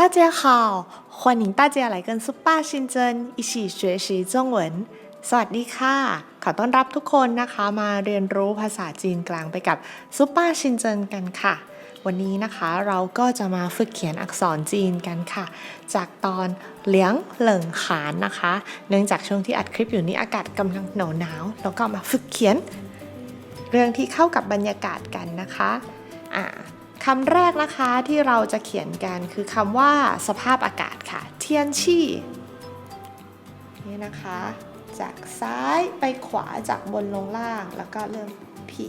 大家好，欢迎大家来跟苏ป้าชินเจิน一起学习中文สวัสดีค่ะ ขอต้อนรับทุกคนนะคะมาเรียนรู้ภาษาจีนกลางไปกับซุปป้าชินเจินกันค่ะ วันนี้นะคะเราก็จะมาฝึกเขียนอักษรจีนกันค่ะ จากตอนเลี้ยงเหลิงขานนะคะ เนื่องจากช่วงที่อัดคลิปอยู่นี้อากาศกำลังหนาวหนาวๆแล้วก็มาฝึกเขียน เรื่องที่เข้ากับบรรยากาศกันนะคะอ่า คำแรกนะคะที่เราจะเขียนกันคือคำว่าสภาพอากาศค่ะ เทียนชี่นี่นะคะ จากซ้ายไปขวาจากบนลงล่าง แล้วก็เริ่มผี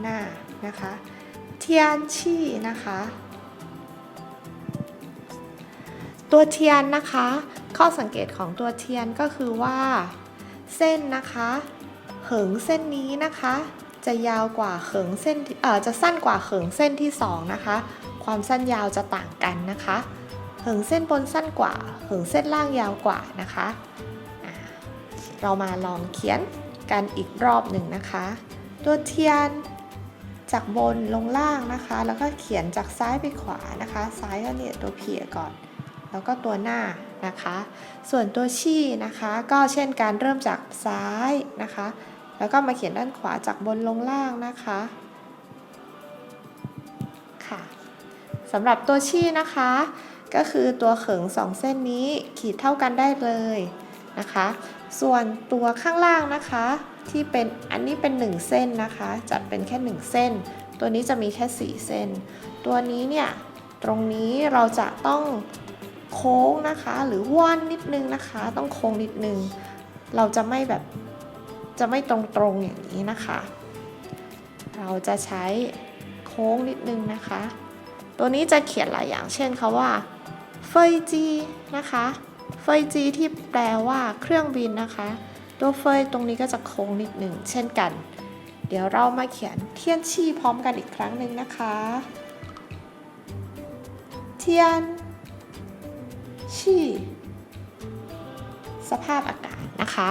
หน้านะคะ เทียนชี่นะคะ ตัวเทียนนะคะ ข้อสังเกตของตัวเทียนก็คือว่า เส้นนะคะ เหิงเส้นนี้นะคะ จะยาวกว่าเหิงเส้นเอ่อจะสั้นกว่าเหิงเส้นที่สองนะคะ ความสั้นยาวจะต่างกันนะคะเหิงเส้นบนสั้นกว่าเหิงเส้นล่างยาวกว่านะคะ เรามาลองเขียนกันอีกรอบหนึ่งนะคะ ตัวเทียนจากบนลงล่างนะคะ แล้วก็เขียนจากซ้ายไปขวานะคะ ซ้ายก็เนี่ยตัวเพียก่อน แล้วก็ตัวหน้านะคะ ส่วนตัวชี่นะคะ ก็เช่นการเริ่มจากซ้ายนะคะ แล้วก็มาเขียนด้านขวาจากบนลงล่างนะคะค่ะสำหรับตัวชี่นะคะ ก็คือตัวเขิงสองเส้นนี้ขีดเท่ากันได้เลยนะคะ ส่วนตัวข้างล่างนะคะ ที่เป็นอันนี้เป็น 1 เส้นนะคะ จัดเป็นแค่ 1 เส้น ตัวนี้จะมีแค่ 4 เส้น ตัวนี้เนี่ยตรงนี้เราจะต้องโค้งนะคะ หรือว่อนนิดนึงนะคะ ต้องโค้งนิดนึง เราจะไม่แบบ จะไม่ตรงๆอย่างนี้นะคะ เราจะใช้โค้งนิดนึงนะคะ ตัวนี้จะเขียนหลายอย่าง เช่นคาว่าเฟยจีนะคะเฟยจีที่แปลว่าเครื่องบินนะคะ ตัวเฟยตรงนี้ก็จะโค้งนิดหนึ่งเช่นกัน เดี๋ยวเรามาเขียนเทียนชีพร้อมกันอีกครั้งหนึ่งนะคะ เทียนชีสภาพอากาศนะคะ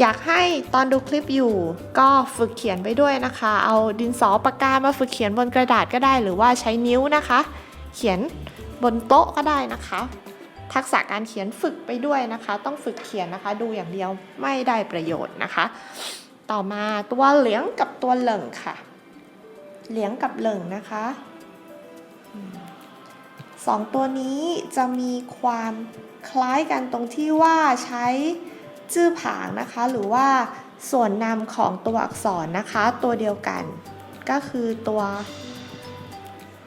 อยากให้ตอนดูคลิปอยู่ ก็ฝึกเขียนไปด้วยนะคะ เอาดินสอปากกามาฝึกเขียนบนกระดาษก็ได้ หรือว่าใช้นิ้วนะคะ เขียนบนโต๊ะก็ได้นะคะ ทักษะการเขียนฝึกไปด้วยนะคะ ต้องฝึกเขียนนะคะ ดูอย่างเดียวไม่ได้ประโยชน์นะคะ ต่อมาตัวเหลียงกับตัวเหลิงค่ะ เหลียงกับเหลิงนะคะสองตัวนี้จะมีความคล้ายกันตรงที่ว่าใช้ จื้อผางนะคะ หรือว่าส่วนนำของตัวอักษรนะคะ ตัวเดียวกัน ก็คือตัว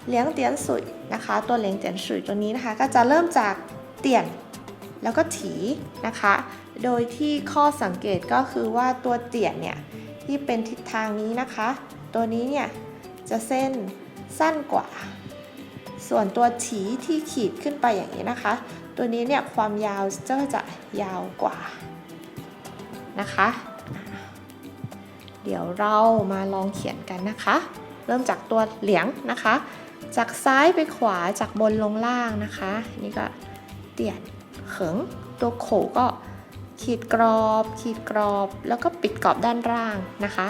เลี้ยงเตียนสุยนะคะ ตัวเลี้ยงเตียนสุยตัวนี้นะคะ ก็จะเริ่มจากเตียนแล้วก็ถีนะคะ โดยที่ข้อสังเกตก็คือว่าตัวเตียนเนี่ยที่เป็นทิศทางนี้นะคะ ตัวนี้เนี่ยจะเส้นสั้นกว่า ส่วนตัวถีที่ขีดขึ้นไปอย่างนี้นะคะ ตัวนี้เนี่ยความยาวก็จะยาวกว่า นะคะ เดี๋ยวเรามาลองเขียนกันนะคะ เริ่มจากตัวเหลียงนะคะ จากซ้ายไปขวาจากบนลงล่างนะคะ นี่ก็เตียนเขิงตัวโขก็ขีดกรอบ ขีดกรอบ แล้วก็ปิดกรอบด้านล่างนะคะ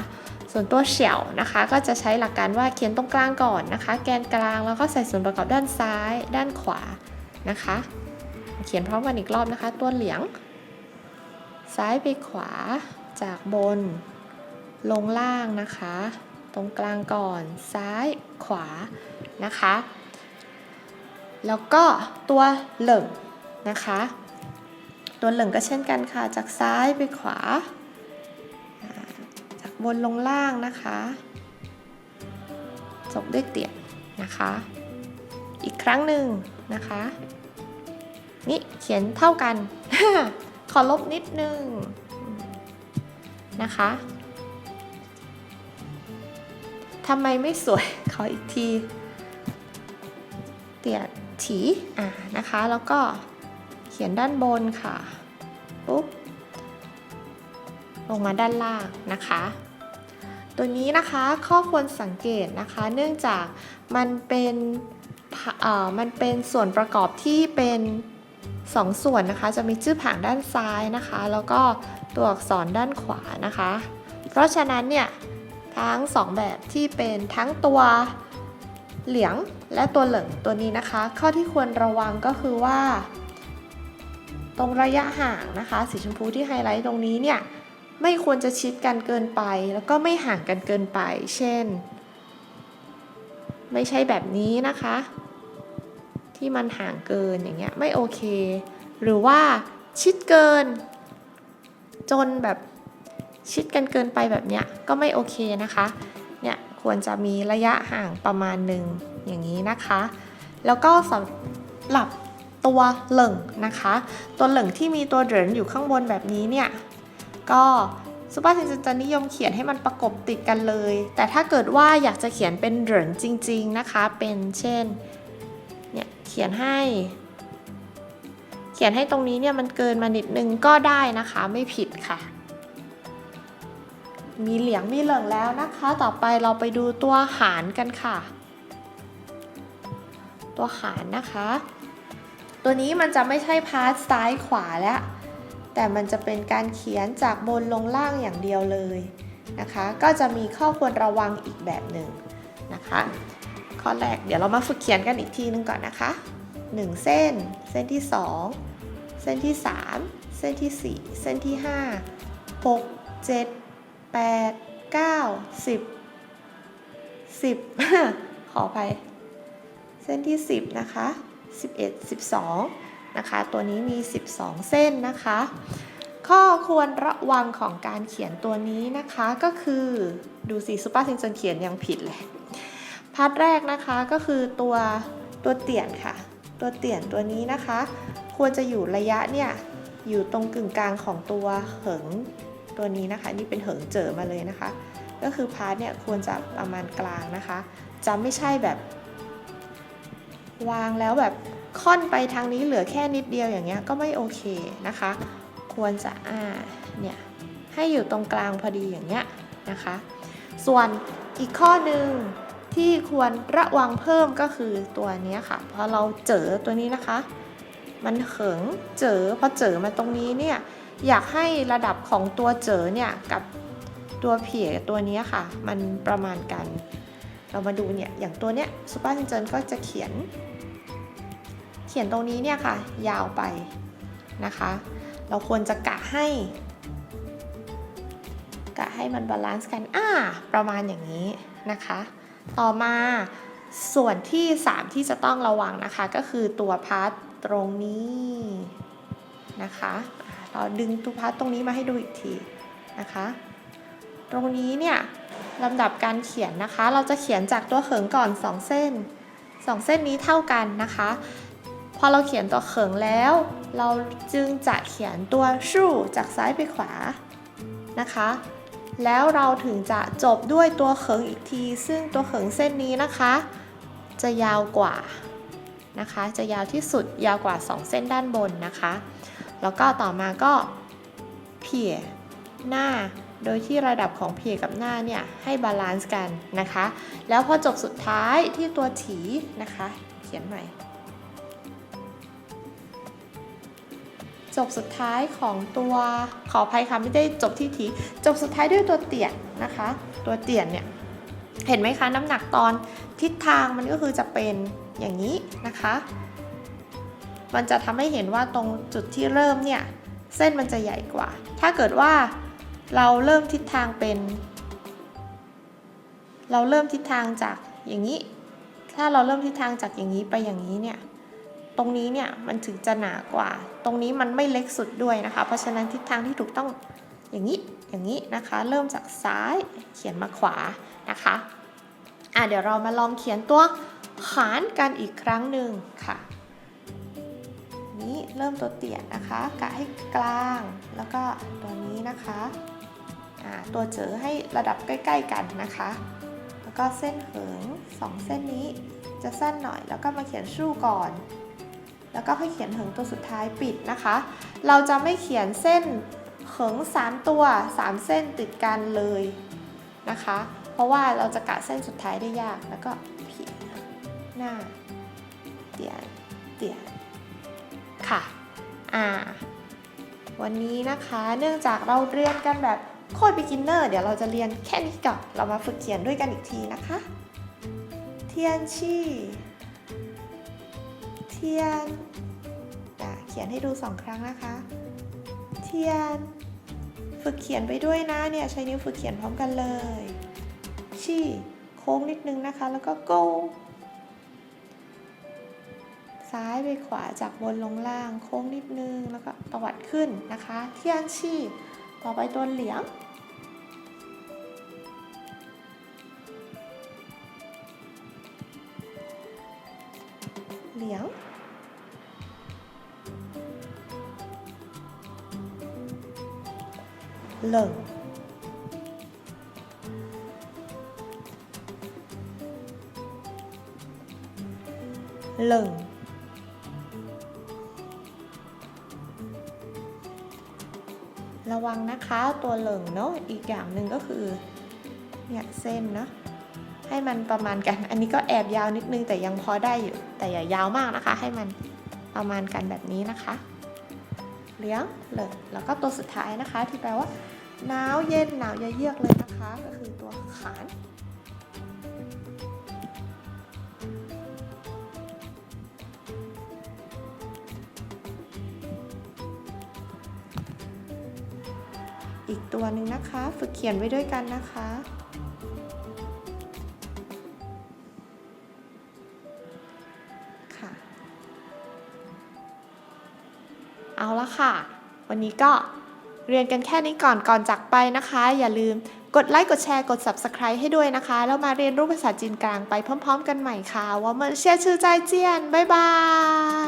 ส่วนตัวเฉียวนะคะ ก็จะใช้หลักการว่าเขียนตรงกลางก่อนนะคะ แกนกลางแล้วก็ใส่ส่วนประกอบด้านซ้าย ด้านขวานะคะ เขียนพร้อมกันอีกรอบนะคะ ตัวเหลียง ซ้ายไปขวาจากบน ลงล่างนะคะ ตรงกลางก่อนซ้ายขวานะคะ แล้วก็ตัวเหลิงนะคะ ตัวเหลิงก็เช่นกันค่ะ จากซ้ายไปขวา จากบนลงล่างนะคะจบด้วยเตียนะคะ อีกครั้งหนึ่งนะคะ นี่เขียนเท่ากัน ขอลบนิดนึงนะคะทำไมไม่สวย ขออีกที เตียถีอ่านะคะ แล้วก็เขียนด้านบนค่ะ ปุ๊บ ลงมาด้านล่างนะคะ ตัวนี้นะคะข้อควรสังเกตนะคะ เนื่องจากมันเป็นมันเป็นส่วนประกอบที่เป็น สองส่วนนะคะจะมีชื่อผางด้านซ้ายนะคะ แล้วก็ตัวอักษรด้านขวานะคะ เพราะฉะนั้นเนี่ยทั้งสองแบบที่เป็นทั้งตัวเหลียงและตัวเหลิงตัวนี้นะคะ ข้อที่ควรระวังก็คือว่า ตรงระยะห่างนะคะ สีชมพูที่ไฮไลท์ตรงนี้เนี่ยไม่ควรจะชิดกันเกินไป แล้วก็ไม่ห่างกันเกินไป เช่น ไม่ใช่แบบนี้นะคะ ที่มันห่างเกินอย่างเงี้ยไม่โอเค หรือว่าชิดเกิน จนแบบชิดกันเกินไปแบบเนี้ยก็ไม่โอเคนะคะเนี่ยควรจะมีระยะห่างประมาณหนึ่งอย่างนี้นะคะ แล้วก็สำหรับตัวเหลิงนะคะ ตัวเหลิงที่มีตัวเหรินอยู่ข้างบนแบบนี้เนี่ยก็ซูเปอร์เซนจะนิยมเขียนให้มันประกบติดกันเลย แต่ถ้าเกิดว่าอยากจะเขียนเป็นเหรินจริง ๆนะคะ เป็นเช่น เขียนให้ เขียนให้ตรงนี้เนี่ยมันเกินมานิดนึงก็ได้นะคะไม่ผิดค่ะ มีเหลียงมีเหลิงแล้วนะคะ ต่อไปเราไปดูตัวหารกันค่ะ ตัวหารนะคะ ตัวนี้มันจะไม่ใช่พาร์ทซ้ายขวาแล้ว แต่มันจะเป็นการเขียนจากบนลงล่างอย่างเดียวเลยนะคะ ก็จะมีข้อควรระวังอีกแบบหนึ่งนะคะ ข้อแรก เดี๋ยวเรามาฝึกเขียนกันอีกทีนึงก่อนนะคะ 1 เส้น เส้นที่ 2 เส้นที่ 3 เส้นที่ 4 เส้นที่ 5 6 7 8 9 10 10 ขอไปเส้นที่ 10 นะคะ 11 12 นะคะ ตัวนี้มี 12 เส้นนะคะ ข้อควรระวังของการเขียนตัวนี้นะคะก็คือดูสิซูเปอร์ซิงเจนเขียนยังผิดเลย พาร์ทแรกนะคะก็คือตัวตัวเตี่ยนค่ะ ตัวเตี่ยนตัวนี้นะคะ ควรจะอยู่ระยะเนี่ยอยู่ตรงกึ่งกลางของตัวเหิงตัวนี้นะคะ นี่เป็นเหิงเจอมาเลยนะคะ ก็คือพาร์ทเนี่ยควรจะประมาณกลางนะคะ จะไม่ใช่แบบ วางแล้วแบบค่อนไปทางนี้เหลือแค่นิดเดียวอย่างเงี้ยก็ไม่โอเคนะคะ ควรจะอ่าเนี่ยให้อยู่ตรงกลางพอดีอย่างเงี้ยนะคะ ส่วนอีกข้อหนึ่ง ที่ควรระวังเพิ่มก็คือตัวนี้ค่ะพอเราเจอตัวนี้นะคะ มันเขิงเจอพอเจอมาตรงนี้เนี่ยอยากให้ระดับของตัวเจอเนี่ยกับตัวเพียตัวนี้ค่ะ มันประมาณกัน เรามาดูเนี่ยอย่างตัวเนี้ยซูเปอร์ซินเจนก็จะเขียน เขียนตรงนี้เนี่ยค่ะ ยาวไปนะคะ เราควรจะกะให้กะให้มันบาลานซ์กันอ่าประมาณอย่างนี้นะคะ ต่อมาส่วนที่ 3 ที่จะต้องระวังนะคะ ก็คือตัวพาร์ทตรงนี้นะคะ เราดึงตัวพาร์ทตรงนี้มาให้ดูอีกทีนะคะ ตรงนี้เนี่ยลำดับการเขียนนะคะ เราจะเขียนจากตัวเขิงก่อน 2 เส้น 2 เส้นนี้เท่ากันนะคะ พอเราเขียนตัวเขิงแล้ว เราจึงจะเขียนตัวชู่จากซ้ายไปขวานะคะ แล้วเราถึงจะจบด้วยตัวเขิงอีกที ซึ่งตัวเขิงเส้นนี้นะคะ จะยาวกว่านะคะ จะยาวที่สุดยาวกว่า 2 เส้นด้านบนนะคะ แล้วก็ต่อมาก็เพียหน้าโดยที่ระดับของเพียกับหน้าเนี่ยให้บาลานซ์กันนะคะ แล้วพอจบสุดท้ายที่ตัวถีนะคะ เขียนใหม่ จบสุดท้ายของตัวขออภัยค่ะไม่ได้จบที่ถีจบสุดท้ายด้วยตัวเตียนนะคะ ตัวเตียนเนี่ยเห็นไหมคะน้ำหนักตอนทิศทางมันก็คือจะเป็นอย่างนี้นะคะ มันจะทำให้เห็นว่าตรงจุดที่เริ่มเนี่ยเส้นมันจะใหญ่กว่า ถ้าเกิดว่าเราเริ่มทิศทางเป็น เราเริ่มทิศทางจากอย่างนี้ ถ้าเราเริ่มทิศทางจากอย่างนี้ไปอย่างนี้เนี่ย รงนี้เนี่ยมันถึงจะหนากว่า ตรงนี้มันไม่เล็กสุดด้วยนะคะ เพราะฉะนั้นทิศทางที่ถูกต้องอย่างนี้อย่างนี้นะคะ เริ่มจากซ้ายเขียนมาขวานะคะอะเดี๋ยวเรามาลองเขียนตัวหารกันอีกครั้งหนึ่งค่ะ นี้เริ่มตัวเตี่ยนนะคะกะให้กลางแล้วก็ตัวนี้นะคะอ่าตัวเจอให้ระดับใกล้ ๆกันนะคะ แล้วก็เส้นเหิงสองเส้นนี้จะสั้นหน่อยแล้วก็มาเขียนชู่ก่อน แล้วก็ค่อยเขียนเหิงตัวสุดท้ายปิดนะคะ เราจะไม่เขียนเส้นเหิง3 ตัว 3 เส้นติดกันเลยนะคะ เพราะว่าเราจะกะเส้นสุดท้ายได้ยากแล้วก็ผิดหน้าเตียนเตียนค่ะอ่าวันนี้นะคะเนื่องจากเราเรียนกันแบบโคตร beginner เดี๋ยวเราจะเรียนแค่นี้ก่อนเรามาฝึกเขียนด้วยกันอีกทีนะคะ เทียนชี่ ทียนอะเขียนให้ดูสองครั้งนะคะ เทียน ฝึกเขียนไปด้วยนะเนี่ยใช้นิ้วฝึกเขียนพร้อมกันเลย ชี่โค้งนิดนึงนะคะ แล้วก็ go ซ้ายไปขวาจากบนลงล่างโค้งนิดนึงแล้วก็ตวัดขึ้นนะคะ เทียนชี่ต่อไปตัวเหลียงเหลียง เหลิงเหลิงระวังนะคะตัวเหลิงเนาะอีกอย่างหนึ่งก็คือเนี่ยเส้นเนาะให้มันประมาณกัน อันนี้ก็แอบยาวนิดนึงแต่ยังพอได้อยู่ แต่อย่ายาวมากนะคะ ให้มันประมาณกันแบบนี้นะคะ เลี้ยงเหลิงแล้วก็ตัวสุดท้ายนะคะ ที่แปลว่าหนาวเย็นหนาวเยือกเลยนะคะ ก็คือตัวขานอีกตัวหนึ่งนะคะ ฝึกเขียนไว้ด้วยกันนะคะค่ะ เอาละค่ะ วันนี้ก็เรียนกันแค่นี้ก่อนก่อนจากไปนะคะ อย่าลืมกดไลค์กดแชร์กด Subscribe ให้ด้วยนะคะ แล้วมาเรียนรู้ภาษาจีนกลางไปพร้อม ๆ กันใหม่ค่ะว่าเมื่อเชียร์ชื่อใจเจียน บ๊ายบา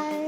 ย